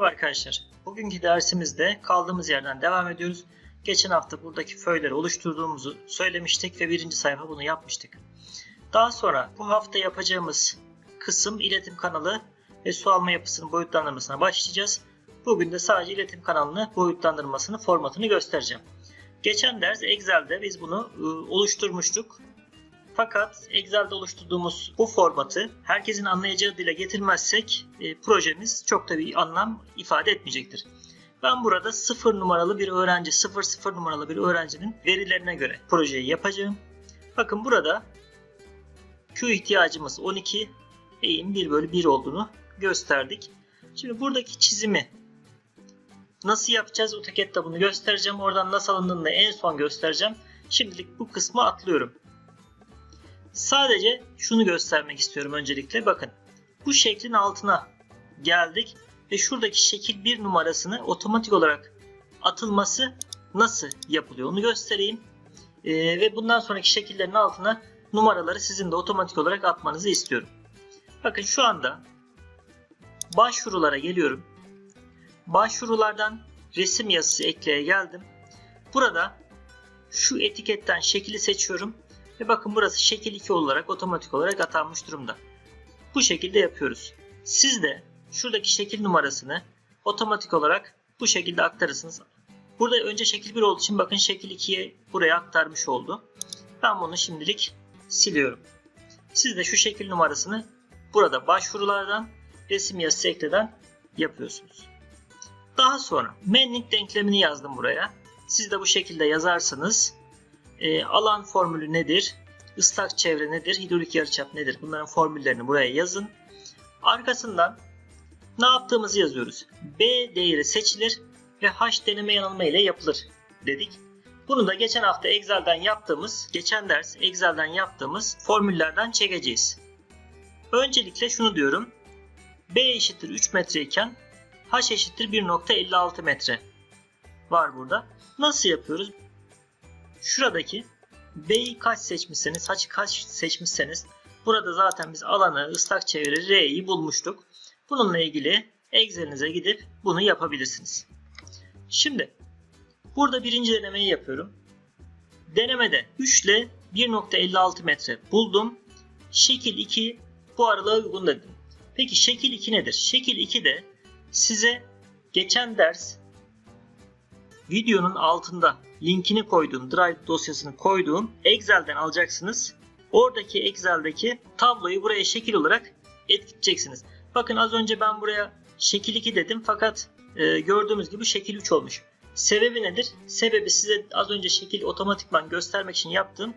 Merhaba arkadaşlar. Bugünkü dersimizde kaldığımız yerden devam ediyoruz. Geçen hafta buradaki föyleri oluşturduğumuzu söylemiştik ve birinci sayfa bunu yapmıştık. Daha sonra bu hafta yapacağımız kısım iletim kanalı ve su alma yapısının boyutlandırmasına başlayacağız. Bugün de sadece iletim kanalını boyutlandırmasını, formatını göstereceğim. Geçen ders Excel'de biz bunu ıı, oluşturmuştuk. Fakat Excel'de oluşturduğumuz bu formatı herkesin anlayacağı dile getirmezsek e, projemiz çok da bir anlam ifade etmeyecektir. Ben burada 0 numaralı bir öğrenci, 0 0 numaralı bir öğrencinin verilerine göre projeyi yapacağım. Bakın burada Q ihtiyacımız 12, eğim 1 bölü 1 olduğunu gösterdik. Şimdi buradaki çizimi nasıl yapacağız? AutoCAD'de bunu göstereceğim. Oradan nasıl alındığını da en son göstereceğim. Şimdilik bu kısmı atlıyorum. Sadece şunu göstermek istiyorum öncelikle. Bakın bu şeklin altına geldik ve şuradaki şekil 1 numarasını otomatik olarak atılması nasıl yapılıyor onu göstereyim. Ee, ve bundan sonraki şekillerin altına numaraları sizin de otomatik olarak atmanızı istiyorum. Bakın şu anda başvurulara geliyorum. Başvurulardan resim yazısı ekleye geldim. Burada şu etiketten şekli seçiyorum ve bakın burası şekil 2 olarak otomatik olarak atanmış durumda. Bu şekilde yapıyoruz. Siz de şuradaki şekil numarasını otomatik olarak bu şekilde aktarırsınız. Burada önce şekil 1 olduğu için bakın şekil 2'ye buraya aktarmış oldu. Ben bunu şimdilik siliyorum. Siz de şu şekil numarasını burada başvurulardan resim yazısı ekleden yapıyorsunuz. Daha sonra Manning denklemini yazdım buraya. Siz de bu şekilde yazarsanız e, alan formülü nedir? Islak çevre nedir? Hidrolik yarıçap nedir? Bunların formüllerini buraya yazın. Arkasından ne yaptığımızı yazıyoruz. B değeri seçilir ve H deneme yanılma ile yapılır dedik. Bunu da geçen hafta Excel'den yaptığımız, geçen ders Excel'den yaptığımız formüllerden çekeceğiz. Öncelikle şunu diyorum. B eşittir 3 metre iken H eşittir 1.56 metre var burada. Nasıl yapıyoruz? Şuradaki B'yi kaç seçmişseniz, H'ı kaç seçmişseniz burada zaten biz alanı, ıslak çevre R'yi bulmuştuk. Bununla ilgili Excel'inize gidip bunu yapabilirsiniz. Şimdi burada birinci denemeyi yapıyorum. Denemede 3 ile 1.56 metre buldum. Şekil 2 bu aralığa uygun dedim. Peki şekil 2 nedir? Şekil 2 de size geçen ders videonun altında linkini koyduğum, Drive dosyasını koyduğum Excel'den alacaksınız. Oradaki Excel'deki tabloyu buraya şekil olarak etkileyeceksiniz. Bakın az önce ben buraya şekil 2 dedim fakat e, gördüğümüz gibi şekil 3 olmuş. Sebebi nedir? Sebebi size az önce şekil otomatikman göstermek için yaptığım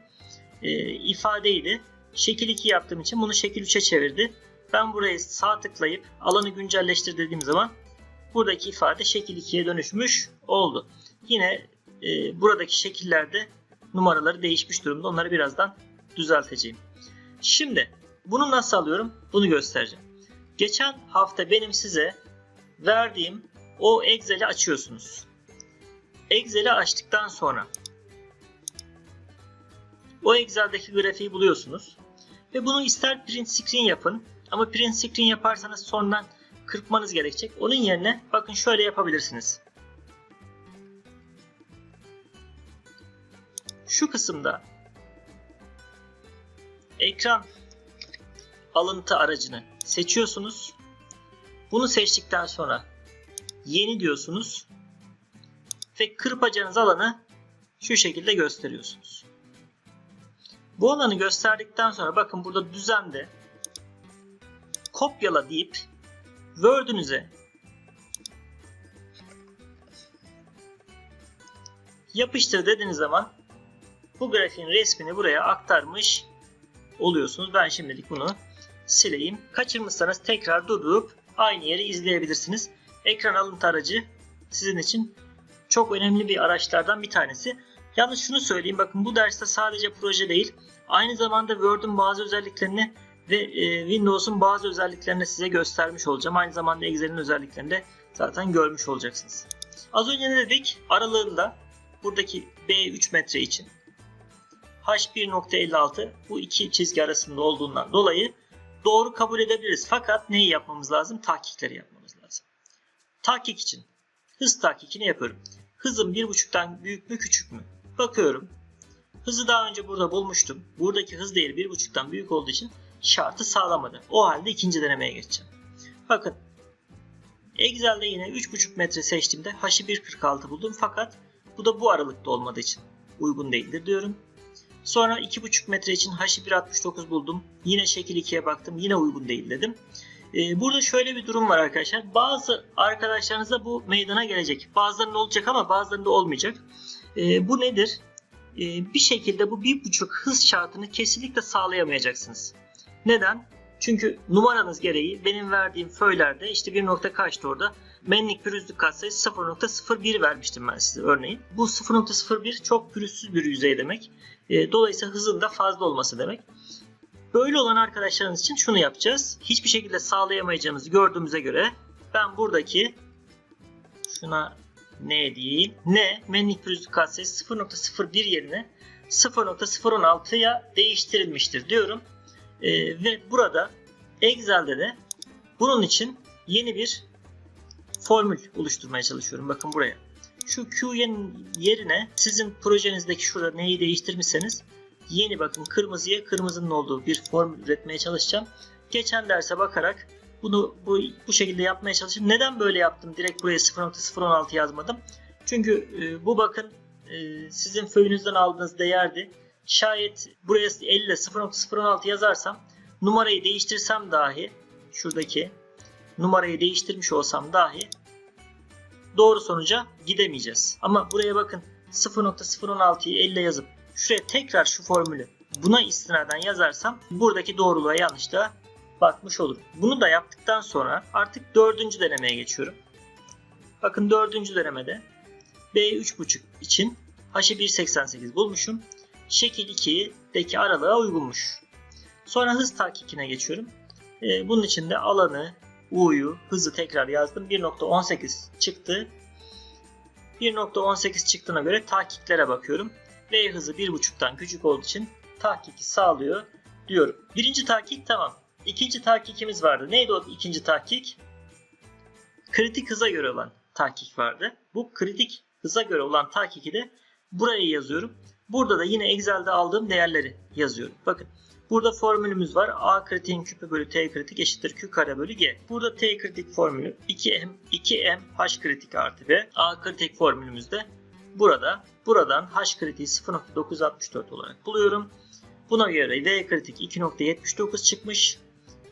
e, ifadeydi. Şekil 2 yaptığım için bunu şekil 3'e çevirdi. Ben burayı sağ tıklayıp alanı güncelleştir dediğim zaman buradaki ifade şekil 2'ye dönüşmüş oldu. Yine e, buradaki şekillerde numaraları değişmiş durumda. Onları birazdan düzelteceğim. Şimdi bunu nasıl alıyorum? Bunu göstereceğim. Geçen hafta benim size verdiğim o Excel'i açıyorsunuz. Excel'i açtıktan sonra o Excel'deki grafiği buluyorsunuz. Ve bunu ister print screen yapın ama print screen yaparsanız sonradan kırpmanız gerekecek. Onun yerine bakın şöyle yapabilirsiniz. Şu kısımda ekran alıntı aracını seçiyorsunuz. Bunu seçtikten sonra yeni diyorsunuz ve kırpacağınız alanı şu şekilde gösteriyorsunuz. Bu alanı gösterdikten sonra bakın burada düzende kopyala deyip Word'ünüze yapıştır dediğiniz zaman bu grafiğin resmini buraya aktarmış oluyorsunuz. Ben şimdilik bunu sileyim. Kaçırmışsanız tekrar durdurup aynı yeri izleyebilirsiniz. Ekran alıntı aracı sizin için çok önemli bir araçlardan bir tanesi. Yalnız şunu söyleyeyim bakın bu derste sadece proje değil aynı zamanda Word'un bazı özelliklerini ve e, Windows'un bazı özelliklerini size göstermiş olacağım. Aynı zamanda Excel'in özelliklerini de zaten görmüş olacaksınız. Az önce ne dedik? Aralığında buradaki B 3 metre için H1.56 bu iki çizgi arasında olduğundan dolayı doğru kabul edebiliriz. Fakat neyi yapmamız lazım? Tahkikleri yapmamız lazım. Tahkik için hız tahkikini yapıyorum. Hızım 1.5'tan büyük mü küçük mü? Bakıyorum. Hızı daha önce burada bulmuştum. Buradaki hız değeri 1.5'tan büyük olduğu için şartı sağlamadı. O halde ikinci denemeye geçeceğim. Bakın Excel'de yine 3.5 metre seçtiğimde h'ı 1.46 buldum fakat bu da bu aralıkta olmadığı için uygun değildir diyorum. Sonra 2.5 metre için h'ı 1.69 buldum. Yine şekil 2'ye baktım. Yine uygun değil dedim. Ee, burada şöyle bir durum var arkadaşlar. Bazı arkadaşlarınızda bu meydana gelecek. Bazılarında olacak ama bazılarında olmayacak. Ee, bu nedir? Ee, bir şekilde bu 1.5 hız şartını kesinlikle sağlayamayacaksınız. Neden? Çünkü numaranız gereği benim verdiğim föylerde işte bir nokta kaçtı orada. Menlik pürüzlük katsayısı 0.01 vermiştim ben size örneğin. Bu 0.01 çok pürüzsüz bir yüzey demek. E, dolayısıyla hızın da fazla olması demek. Böyle olan arkadaşlarınız için şunu yapacağız. Hiçbir şekilde sağlayamayacağımızı gördüğümüze göre ben buradaki şuna ne diyeyim? Ne? Menlik pürüzlük katsayısı 0.01 yerine 0.016'ya değiştirilmiştir diyorum. Ee, ve burada Excel'de de bunun için yeni bir formül oluşturmaya çalışıyorum. Bakın buraya. Şu Q'nin yerine sizin projenizdeki şurada neyi değiştirmişseniz yeni bakın kırmızıya kırmızının olduğu bir formül üretmeye çalışacağım. Geçen derse bakarak bunu bu, bu şekilde yapmaya çalıştım. Neden böyle yaptım? Direkt buraya 0.016 yazmadım. Çünkü e, bu bakın e, sizin föyünüzden aldığınız değerdi. Şayet buraya 50 ile 0.016 yazarsam numarayı değiştirsem dahi şuradaki numarayı değiştirmiş olsam dahi doğru sonuca gidemeyeceğiz. Ama buraya bakın 0.016'yı 50 yazıp şuraya tekrar şu formülü buna istinaden yazarsam buradaki doğruluğa yanlışlığa bakmış olurum. Bunu da yaptıktan sonra artık dördüncü denemeye geçiyorum. Bakın dördüncü denemede B3.5 için H'ı 1.88 bulmuşum. Şekil 2'deki aralığa uygunmuş. Sonra hız tahkikine geçiyorum. Ee, bunun için de alanı, U'yu, hızı tekrar yazdım. 1.18 çıktı. 1.18 çıktığına göre tahkiklere bakıyorum. V hızı 1.5'tan küçük olduğu için tahkiki sağlıyor diyorum. Birinci tahkik tamam. İkinci tahkikimiz vardı. Neydi o ikinci tahkik? Kritik hıza göre olan tahkik vardı. Bu kritik hıza göre olan tahkiki de buraya yazıyorum. Burada da yine Excel'de aldığım değerleri yazıyorum. Bakın burada formülümüz var. A kritiğin küpü bölü T kritik eşittir Q kare bölü G. Burada T kritik formülü 2M, 2M H kritik artı B. A kritik formülümüzde burada. Buradan H kritiği 0.964 olarak buluyorum. Buna göre V kritik 2.79 çıkmış.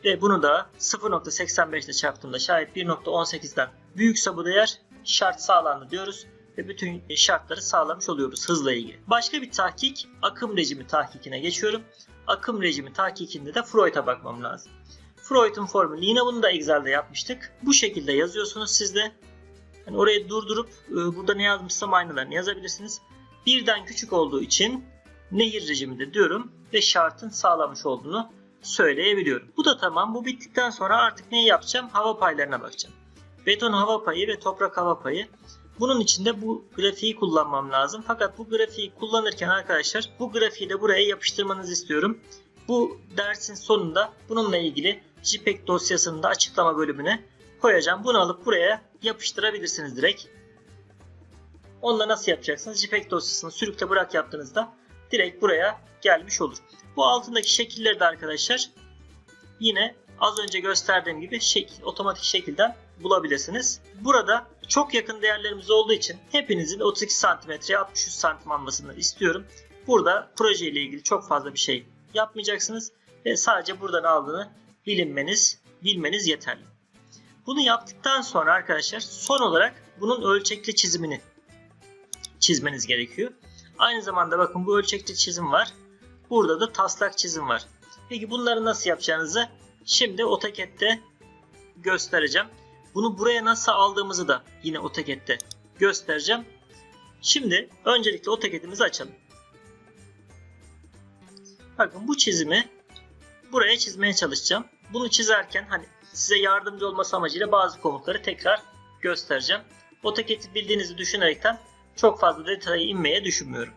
Ve bunu da 0.85 ile çarptığımda şayet 1.18'den büyükse bu değer şart sağlandı diyoruz ve bütün şartları sağlamış oluyoruz hızla ilgili. Başka bir tahkik akım rejimi tahkikine geçiyorum. Akım rejimi tahkikinde de Freud'a bakmam lazım. Freud'un formülü yine bunu da Excel'de yapmıştık. Bu şekilde yazıyorsunuz siz de. Yani orayı durdurup e, burada ne yazmışsam aynılarını yazabilirsiniz. Birden küçük olduğu için nehir rejimidir diyorum ve şartın sağlamış olduğunu söyleyebiliyorum. Bu da tamam. Bu bittikten sonra artık neyi yapacağım? Hava paylarına bakacağım. Beton hava payı ve toprak hava payı. Bunun için de bu grafiği kullanmam lazım. Fakat bu grafiği kullanırken arkadaşlar bu grafiği de buraya yapıştırmanızı istiyorum. Bu dersin sonunda bununla ilgili JPEG dosyasını da açıklama bölümüne koyacağım. Bunu alıp buraya yapıştırabilirsiniz direkt. Onunla nasıl yapacaksınız? JPEG dosyasını sürükle bırak yaptığınızda direkt buraya gelmiş olur. Bu altındaki şekilleri de arkadaşlar yine az önce gösterdiğim gibi şekil, otomatik şekilden bulabilirsiniz. Burada çok yakın değerlerimiz olduğu için hepinizin 32 santimetreye 63 santim almasını istiyorum. Burada proje ile ilgili çok fazla bir şey yapmayacaksınız ve sadece buradan aldığını bilinmeniz, bilmeniz yeterli. Bunu yaptıktan sonra arkadaşlar son olarak bunun ölçekli çizimini çizmeniz gerekiyor. Aynı zamanda bakın bu ölçekli çizim var. Burada da taslak çizim var. Peki bunları nasıl yapacağınızı şimdi AutoCAD'de göstereceğim. Bunu buraya nasıl aldığımızı da yine AutoCAD'de göstereceğim. Şimdi öncelikle AutoCAD'imizi açalım. Bakın bu çizimi buraya çizmeye çalışacağım. Bunu çizerken hani size yardımcı olması amacıyla bazı komutları tekrar göstereceğim. AutoCAD'i bildiğinizi düşünerekten çok fazla detaya inmeye düşünmüyorum.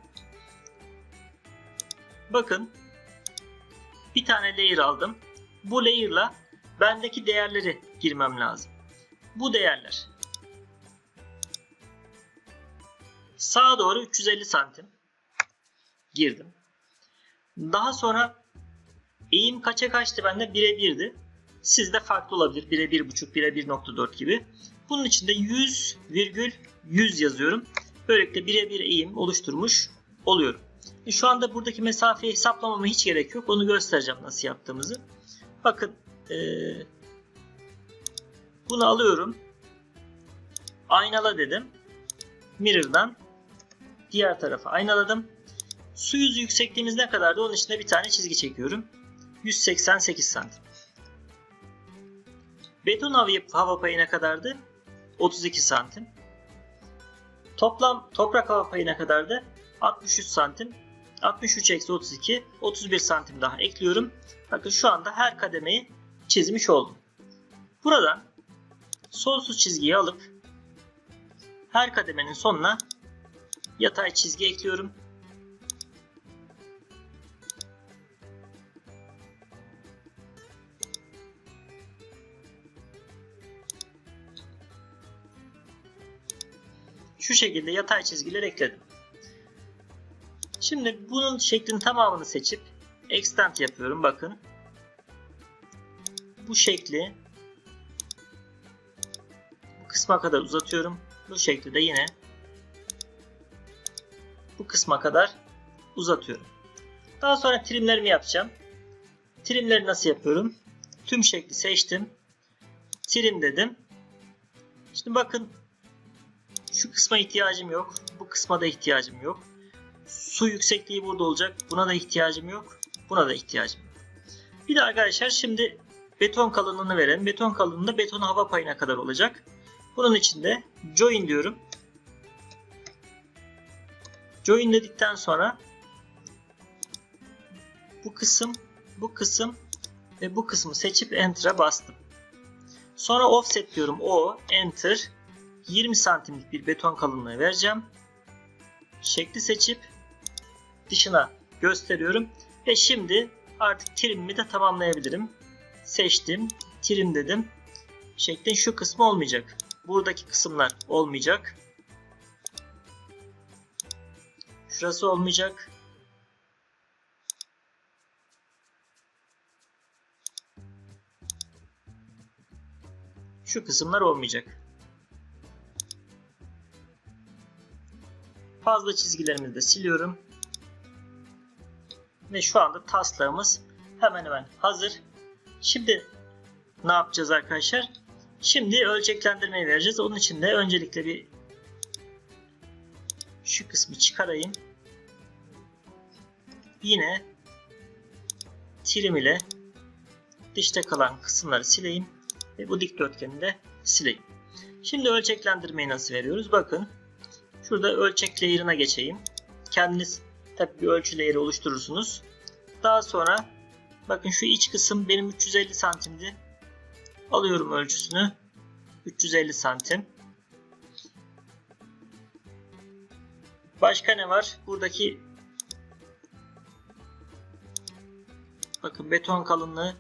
Bakın bir tane layer aldım. Bu layer'la bendeki değerleri girmem lazım bu değerler. Sağa doğru 350 santim girdim. Daha sonra eğim kaça kaçtı bende? 1'e 1'di. Sizde farklı olabilir. 1'e 1.5, 1'e 1.4 gibi. Bunun için de 100 virgül 100 yazıyorum. Böylelikle birebir eğim oluşturmuş oluyorum. E, şu anda buradaki mesafeyi hesaplamama hiç gerek yok. Onu göstereceğim nasıl yaptığımızı. Bakın e, bunu alıyorum. Aynala dedim. Mirror'dan diğer tarafa aynaladım. Su yüzü yüksekliğimiz ne kadardı? Onun içinde bir tane çizgi çekiyorum. 188 santim. Beton hava, payı ne kadardı? 32 santim. Toplam toprak hava payı ne kadardı? 63 santim. 63 eksi 32 31 santim daha ekliyorum. Bakın şu anda her kademeyi çizmiş oldum. Buradan sonsuz çizgiyi alıp her kademenin sonuna yatay çizgi ekliyorum. Şu şekilde yatay çizgiler ekledim. Şimdi bunun şeklin tamamını seçip extend yapıyorum. Bakın. Bu şekli kısma kadar uzatıyorum. Bu şekli de yine bu kısma kadar uzatıyorum. Daha sonra trimlerimi yapacağım. Trimleri nasıl yapıyorum? Tüm şekli seçtim. Trim dedim. Şimdi bakın şu kısma ihtiyacım yok. Bu kısma da ihtiyacım yok. Su yüksekliği burada olacak. Buna da ihtiyacım yok. Buna da ihtiyacım yok. Bir de arkadaşlar şimdi beton kalınlığını verelim. Beton kalınlığı beton hava payına kadar olacak. Bunun için de join diyorum. Join dedikten sonra bu kısım, bu kısım ve bu kısmı seçip enter'a bastım. Sonra offset diyorum. O, enter. 20 santimlik bir beton kalınlığı vereceğim. Şekli seçip dışına gösteriyorum. Ve şimdi artık trimimi de tamamlayabilirim. Seçtim. Trim dedim. Şeklin şu kısmı olmayacak. Buradaki kısımlar olmayacak. Şurası olmayacak. Şu kısımlar olmayacak. Fazla çizgilerimizi de siliyorum. Ve şu anda taslağımız hemen hemen hazır. Şimdi ne yapacağız arkadaşlar? Şimdi ölçeklendirmeyi vereceğiz. Onun için de öncelikle bir şu kısmı çıkarayım. Yine trim ile dışta kalan kısımları sileyim ve bu dikdörtgeni de sileyim. Şimdi ölçeklendirmeyi nasıl veriyoruz? Bakın şurada ölçek layer'ına geçeyim. Kendiniz tabi bir ölçü layer'ı oluşturursunuz. Daha sonra bakın şu iç kısım benim 350 santimdi. Alıyorum ölçüsünü. 350 santim. Başka ne var? Buradaki bakın beton kalınlığı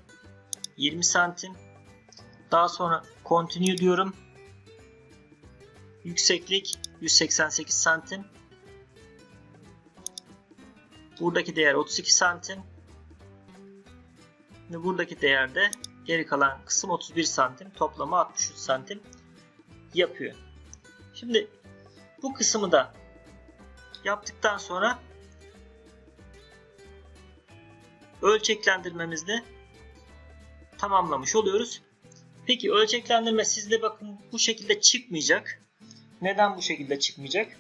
20 santim. Daha sonra continue diyorum. Yükseklik 188 santim. Buradaki değer 32 santim. Buradaki değer de geri kalan kısım 31 santim. Toplamı 63 santim yapıyor. Şimdi bu kısmı da yaptıktan sonra ölçeklendirmemizde tamamlamış oluyoruz. Peki ölçeklendirme sizde bakın bu şekilde çıkmayacak. Neden bu şekilde çıkmayacak?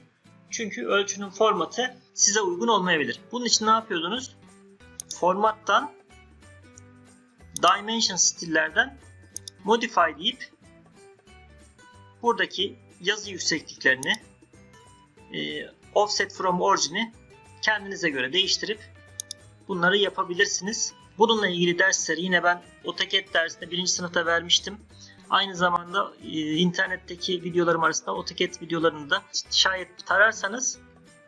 Çünkü ölçünün formatı size uygun olmayabilir. Bunun için ne yapıyordunuz? Formattan Dimension stillerden Modify deyip buradaki yazı yüksekliklerini e, Offset from Origin'i kendinize göre değiştirip bunları yapabilirsiniz. Bununla ilgili dersleri yine ben AutoCAD dersinde birinci sınıfta vermiştim. Aynı zamanda e, internetteki videolarım arasında AutoCAD videolarını da şayet tararsanız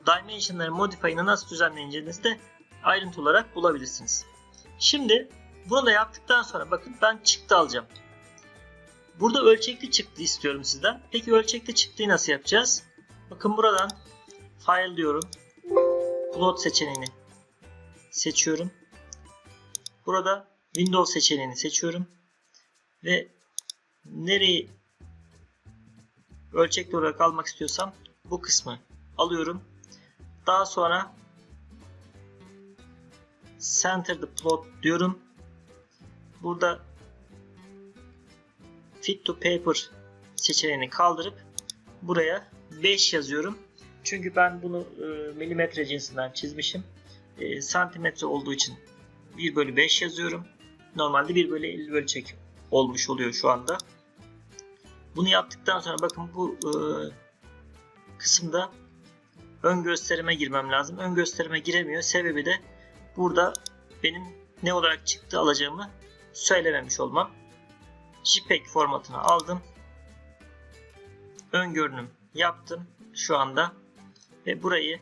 Dimension'ların Modify'ını nasıl düzenleneceğinizi de ayrıntı olarak bulabilirsiniz. Şimdi bunu da yaptıktan sonra bakın ben çıktı alacağım. Burada ölçekli çıktı istiyorum sizden. Peki ölçekli çıktıyı nasıl yapacağız? Bakın buradan File diyorum. Plot seçeneğini seçiyorum. Burada Windows seçeneğini seçiyorum. Ve nereyi ölçekli olarak almak istiyorsam bu kısmı alıyorum. Daha sonra Center the plot diyorum. Burada Fit to Paper seçeneğini kaldırıp buraya 5 yazıyorum. Çünkü ben bunu e, milimetre cinsinden çizmişim. E, santimetre olduğu için 1 bölü 5 yazıyorum. Normalde 1 bölü 50 ölçek olmuş oluyor şu anda. Bunu yaptıktan sonra bakın bu e, kısımda ön gösterime girmem lazım. Ön gösterime giremiyor. Sebebi de burada benim ne olarak çıktı alacağımı söylememiş olmam. JPEG formatını aldım. Ön görünüm yaptım şu anda ve burayı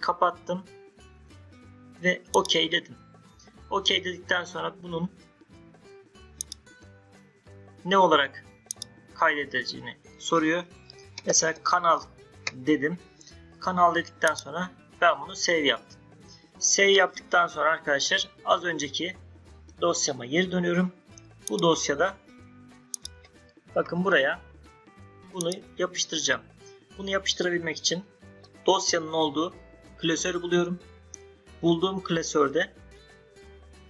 kapattım ve OK dedim. OK dedikten sonra bunun ne olarak kaydedileceğini soruyor. Mesela kanal dedim. Kanal dedikten sonra ben bunu save yaptım. Save yaptıktan sonra arkadaşlar az önceki dosyama geri dönüyorum. Bu dosyada bakın buraya bunu yapıştıracağım. Bunu yapıştırabilmek için dosyanın olduğu klasörü buluyorum. Bulduğum klasörde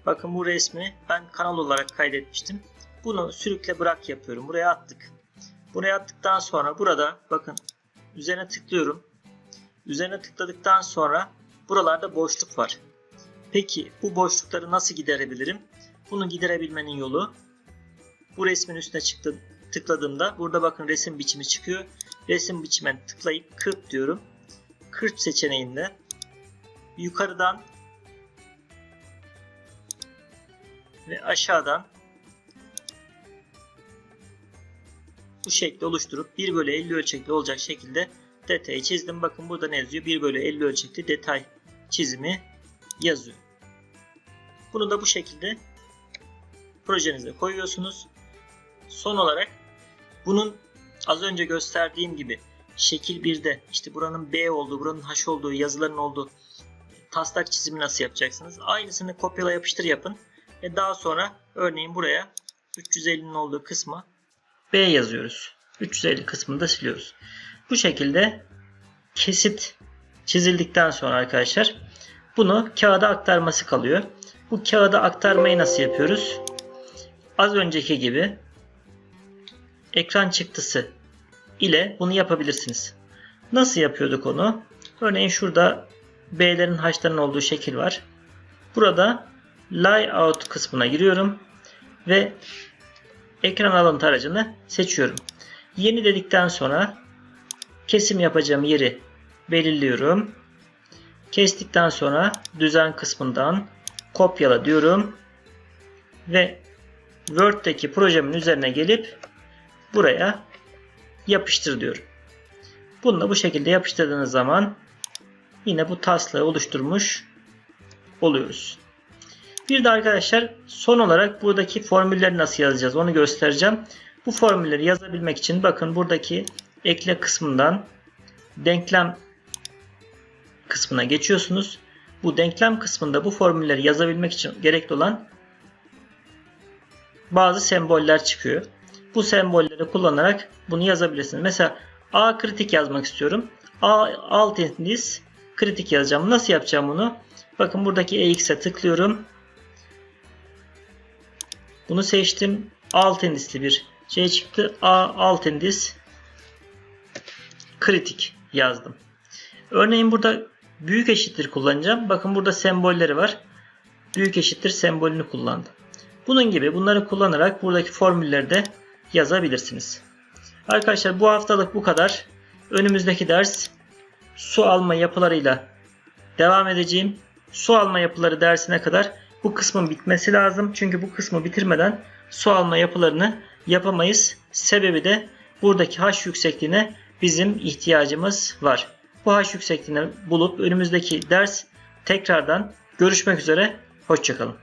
bakın bu resmi ben kanal olarak kaydetmiştim. Bunu sürükle bırak yapıyorum. Buraya attık. Buraya attıktan sonra burada bakın üzerine tıklıyorum. Üzerine tıkladıktan sonra buralarda boşluk var. Peki bu boşlukları nasıl giderebilirim? Bunu giderebilmenin yolu bu resmin üstüne çıktım, tıkladığımda burada bakın resim biçimi çıkıyor. Resim biçimine tıklayıp 40 diyorum. 40 seçeneğinde yukarıdan ve aşağıdan bu şekli oluşturup 1 bölü 50 ölçekli olacak şekilde detayı çizdim. Bakın burada ne yazıyor? 1 bölü 50 ölçekli detay çizimi yazıyor. Bunu da bu şekilde projenize koyuyorsunuz. Son olarak bunun az önce gösterdiğim gibi şekil 1'de işte buranın B olduğu, buranın H olduğu, yazıların olduğu taslak çizimi nasıl yapacaksınız? Aynısını kopyala yapıştır yapın. Ve daha sonra örneğin buraya 350'nin olduğu kısma B yazıyoruz. 350 kısmını da siliyoruz. Bu şekilde kesit çizildikten sonra arkadaşlar bunu kağıda aktarması kalıyor. Bu kağıda aktarmayı nasıl yapıyoruz? Az önceki gibi ekran çıktısı ile bunu yapabilirsiniz. Nasıl yapıyorduk onu? Örneğin şurada B'lerin H'ların olduğu şekil var. Burada layout kısmına giriyorum ve ekran alıntı aracını seçiyorum. Yeni dedikten sonra kesim yapacağım yeri belirliyorum. Kestikten sonra düzen kısmından kopyala diyorum ve Word'deki projemin üzerine gelip buraya yapıştır diyorum. Bunu da bu şekilde yapıştırdığınız zaman yine bu taslağı oluşturmuş oluyoruz. Bir de arkadaşlar son olarak buradaki formülleri nasıl yazacağız onu göstereceğim. Bu formülleri yazabilmek için bakın buradaki ekle kısmından denklem kısmına geçiyorsunuz. Bu denklem kısmında bu formülleri yazabilmek için gerekli olan bazı semboller çıkıyor. Bu sembolleri kullanarak bunu yazabilirsiniz. Mesela A kritik yazmak istiyorum. A alt indiz kritik yazacağım. Nasıl yapacağım bunu? Bakın buradaki EX'e tıklıyorum. Bunu seçtim. Alt indisli bir şey çıktı. A alt indiz kritik yazdım. Örneğin burada büyük eşittir kullanacağım. Bakın burada sembolleri var. Büyük eşittir sembolünü kullandım. Bunun gibi bunları kullanarak buradaki formülleri de yazabilirsiniz. Arkadaşlar bu haftalık bu kadar. Önümüzdeki ders su alma yapılarıyla devam edeceğim. Su alma yapıları dersine kadar bu kısmın bitmesi lazım. Çünkü bu kısmı bitirmeden su alma yapılarını yapamayız. Sebebi de buradaki H yüksekliğine bizim ihtiyacımız var. Bu H yüksekliğini bulup önümüzdeki ders tekrardan görüşmek üzere. Hoşçakalın.